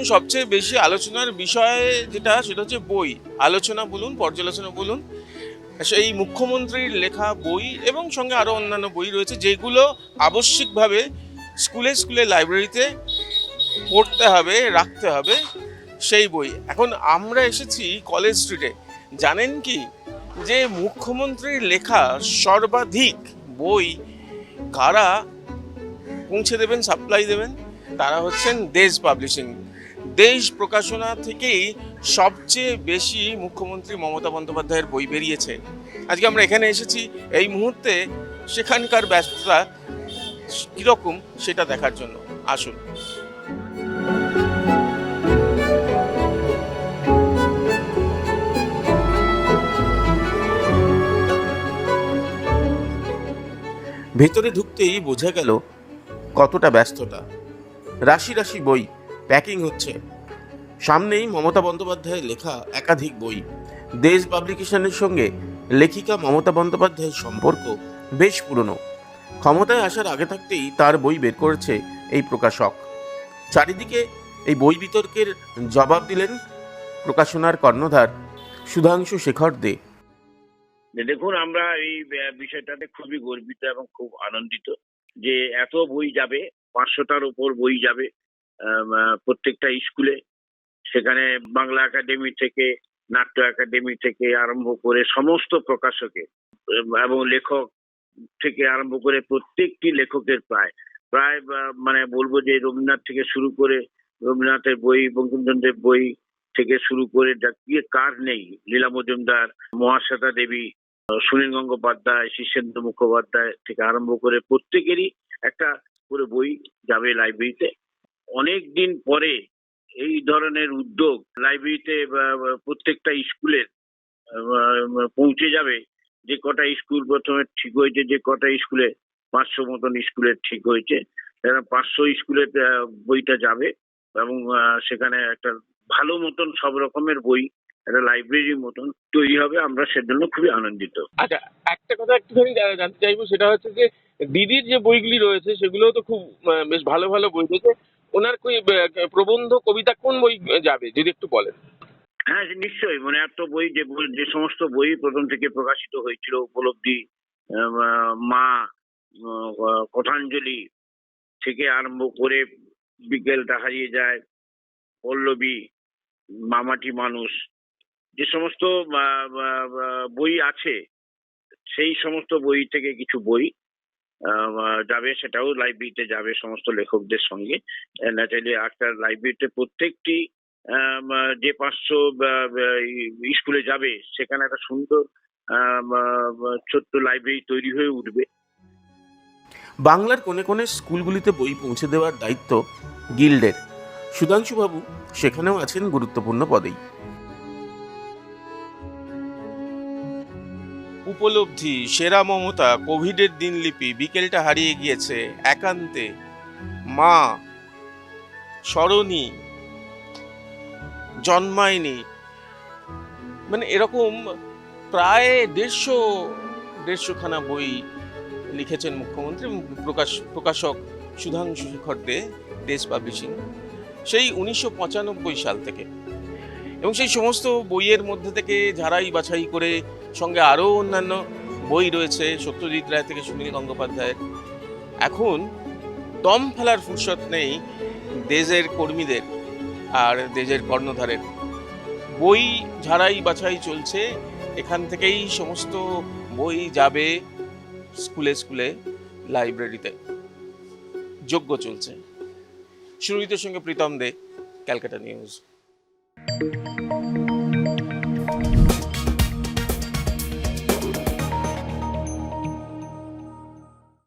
এখন সবচেয়ে বেশি আলোচনার বিষয় যেটা, সেটা হচ্ছে বই। আলোচনা বলুন, পর্যালোচনা বলুন, সেই মুখ্যমন্ত্রীর লেখা বই এবং সঙ্গে আরও অন্যান্য বই রয়েছে, যেগুলো আবশ্যিকভাবে স্কুলে স্কুলে লাইব্রেরিতে পড়তে হবে, রাখতে হবে সেই বই। এখন আমরা এসেছি কলেজ স্ট্রিটে। জানেন কি? যে মুখ্যমন্ত্রীর লেখা সর্বাধিক বই কারা পৌঁছে দেবেন, সাপ্লাই দেবেন? তারা হচ্ছেন দেশ পাবলিশিং। দেশ প্রকাশনা থেকেই সবচেয়ে বেশি মুখ্যমন্ত্রী মমতা বন্দ্যোপাধ্যায়ের বই বেরিয়েছে। আজকে আমরা এখানে এসেছি, এই মুহূর্তে সেখানকার ব্যস্ততা কীরকম সেটা দেখার জন্য। আসুন। ভেতরে ঢুকতেই বোঝা গেল কতটা ব্যস্ততা। রাশি রাশি বই প্যাকিং হচ্ছে। সামনেই মমতা বন্দ্যোপাধ্যায়ের লেখা একাধিক বই। দেশ পাবলিকেশনের সঙ্গে লেখিকা মমতা বন্দ্যোপাধ্যায়ের সম্পর্ক বেশ পুরনো। ক্ষমতায় আসার আগে থাকতেই তার বই বের করেছে এই প্রকাশক। চারিদিকে এই বই বিতর্কের জবাব দিলেন প্রকাশনার কর্ণধার সুধাংশু শেখর দে। দেখুন, আমরা এই বিষয়টাতে খুবই গর্বিত এবং খুব আনন্দিত যে এত বই যাবে, পাঁচশোটার উপর বই যাবে। প্রত্যেকটা স্কুলে সেখানে বাংলা একাডেমি থেকে, নাট্য একাডেমি থেকে আরম্ভ করে সমস্ত প্রকাশকে এবং লেখক থেকে আরম্ভ করে প্রত্যেকটি লেখকের প্রায় প্রায় মানে বলব যে রবীন্দ্রনাথ থেকে শুরু করে রবীন্দ্রনাথের বই, বঙ্কিমচন্দ্রের বই থেকে শুরু করে যা কার নেই, লীলা মজুমদার, মহাশ্বেতা দেবী, সুনীল গঙ্গোপাধ্যায়, শীর্ষেন্দু মুখোপাধ্যায় থেকে আরম্ভ করে প্রত্যেকেরই একটা করে বই যাবে লাইব্রেরিতে অনেক দিন পরে এই ধরনের উদ্যোগ লাইব্রেরিতে প্রত্যেকটা স্কুলের পৌঁছে যাবে। যে কটা স্কুল প্রথমে ঠিক হয়েছে, যে কটা স্কুলে পাঁচশো মতন স্কুলের ঠিক হয়েছে পাঁচশো স্কুলে বইটা যাবে এবং সেখানে একটা ভালো মতন সব রকমের বই, একটা লাইব্রেরির মতন তৈরি হবে। আমরা সেজন্য খুবই আনন্দিত। আচ্ছা একটা কথা একটুখানি জানতে চাইব, সেটা হচ্ছে যে দিদির যে বইগুলি রয়েছে সেগুলো তো খুব বেশ ভালো ভালো বই রয়েছে। ওনার কি প্রবন্ধ, কবিতা কোন বই যাবে, যদি একটু বলেন? হ্যাঁ নিশ্চয়ই। মানে এত বই, যে যে সমস্ত বই প্রথম থেকে প্রকাশিত হয়েছিল, উপলব্ধি মা কথাঞ্জলি থেকে আরম্ভ করে বিকেলটা হারিয়ে যায়, পল্লবী, মামাটি মানুষ, যে সমস্ত বই আছে, সেই সমস্ত বই থেকে কিছু বই যাবে সেটাও লাইব্রেরিতে যাবে সমস্ত লেখকদের সঙ্গে। ন্যাচারালি একটা লাইব্রেরিতে প্রত্যেকটি যে পাঁচশো স্কুলে যাবে, সেখানে একটা সুন্দর ছোট্ট লাইব্রেরি তৈরি হয়ে উঠবে। বাংলার কোনে কোনে স্কুলগুলিতে বই পৌঁছে দেওয়ার দায়িত্ব গিল্ডের। সুধাংশুবাবু সেখানেও আছেন গুরুত্বপূর্ণ পদেই। উপলব্ধি, সেরা মমতা কোভিডের দিনলিপি বিকেলটা হারিয়ে গিয়েছে একান্তে। মা, স্মরণী, জন্মায়নি। মানে এরকম প্রায় দেড়শো, দেড়শোখানা বই লিখেছেন মুখ্যমন্ত্রী, প্রকাশ, প্রকাশক সুধাংশু শেখর দে, দেশ পাবলিশিং। সেই উনিশশো পঁচানব্বই সাল থেকে। এবং সেই সমস্ত বইয়ের মধ্যে থেকে ঝাড়াই বাছাই করে সঙ্গে আরও অন্যান্য বই রয়েছে, সত্যজিৎ রায় থেকে সুনীল গঙ্গোপাধ্যায়ের। এখন দম ফেলার ফুরসত নেই দেশের কর্মীদের আর দেশের কর্ণধারের। বই ঝাড়াই বাছাই চলছে, এখান থেকেই সমস্ত বই যাবে স্কুলে স্কুলে, লাইব্রেরিতে। যোগ্য চলছে। সুরজিতের সঙ্গে Pritam De, Calcutta news. Thank you.